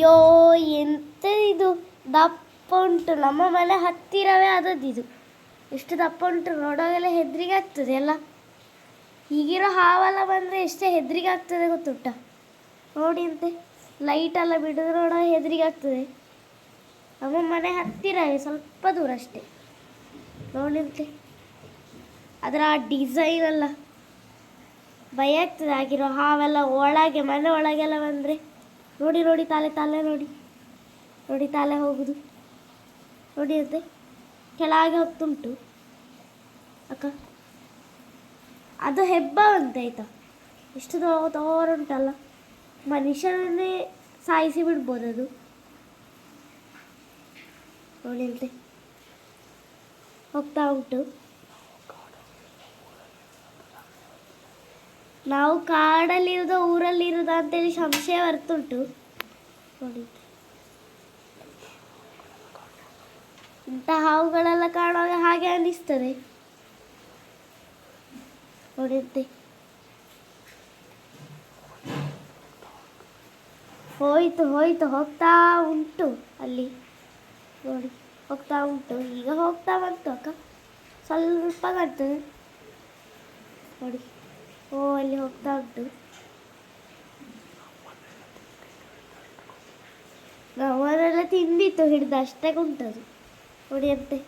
ಯೋ ಎಂತ ಇದು ದಪ್ಪ ಉಂಟು ನಮ್ಮ ಮನೆ ಹತ್ತಿರವೇ ಆದದ್ದು ಇದು ಎಷ್ಟು ದಪ್ಪ ಉಂಟು ನೋಡುವಾಗೆಲ್ಲ ಹೆದರಿಗೆ ಆಗ್ತದೆ ಅಲ್ಲ. ಈಗಿರೋ ಹಾವೆಲ್ಲ ಬಂದರೆ ಎಷ್ಟೇ ಹೆದರಿಗೆ ಆಗ್ತದೆ ಗೊತ್ತುಂಟ. ನೋಡಿ ಅಂತೆ ಲೈಟ್ ಎಲ್ಲ ಬಿಡಿದ್ರೆ ನೋಡೋ ಹೆದರಿಗೆ ಆಗ್ತದೆ ನಮ್ಮ ಮನೆ ಹತ್ತಿರವೇ, ಸ್ವಲ್ಪ ದೂರ ಅಷ್ಟೇ. ನೋಡಿ ಅಂತೆ, ಅದರ ಆ ಡಿಸೈನ್ ಎಲ್ಲ ಭಯ ಆಗ್ತದೆ. ಆಗಿರೋ ಹಾವೆಲ್ಲ ಒಳಗೆ, ಮನೆ ಒಳಗೆಲ್ಲ ಬಂದರೆ. ನೋಡಿ ನೋಡಿ ತಲೆ ತಲೆ ನೋಡಿ. ನೋಡಿ ತಲೆ ಹೋಗುದು. ನೋಡಿ ಅಂತೆ ಕೆಳಗೆ ಹೋಗ್ತುಂಟು ಅಕ್ಕ, ಅದು ಹೆಬ್ಬ ಅಂತ ಆಯ್ತಾ? ಎಷ್ಟು ತೋರುಂಟಲ್ಲ ಉಂಟಲ್ಲ. ಮನುಷ್ಯನನ್ನೇ ಸಾಯಿಸಿ ಬಿಡ್ಬೋದು ಅದು. ನೋಡಿ ಅಂತೆ ಹೋಗ್ತಾ ಉಂಟು. ನಾವು ಕಾಡಲ್ಲಿರೋದ ಊರಲ್ಲಿರೋದ ಅಂತೇಳಿ ಸಂಶಯ ಬರ್ತುಂಟು ನೋಡಿ. ಇಂಥ ಹಾವುಗಳೆಲ್ಲ ಕಾಣುವಾಗ ಹಾಗೆ ಅನ್ನಿಸ್ತದೆ. ನೋಡಿದ್ದೆ. ಹೋಯ್ತು ಹೋಯ್ತು, ಹೋಗ್ತಾ ಉಂಟು ಅಲ್ಲಿ. ನೋಡಿ, ಹೋಗ್ತಾ ಉಂಟು. ಈಗ ಹೋಗ್ತಾ ಬಂತು ಅಕ್ಕ. ಸ್ವಲ್ಪ ಬರ್ತದೆ ನೋಡಿ. ಓ ಅಲ್ಲಿ ಹೋಗ್ತಾ ಉಂಟು. ಅವರೆಲ್ಲ ತಿಂದಿತ್ತು ಹಿಡಿದು ಅಷ್ಟೇ ಉಂಟದು ನೋಡಿ ಅಂತೆ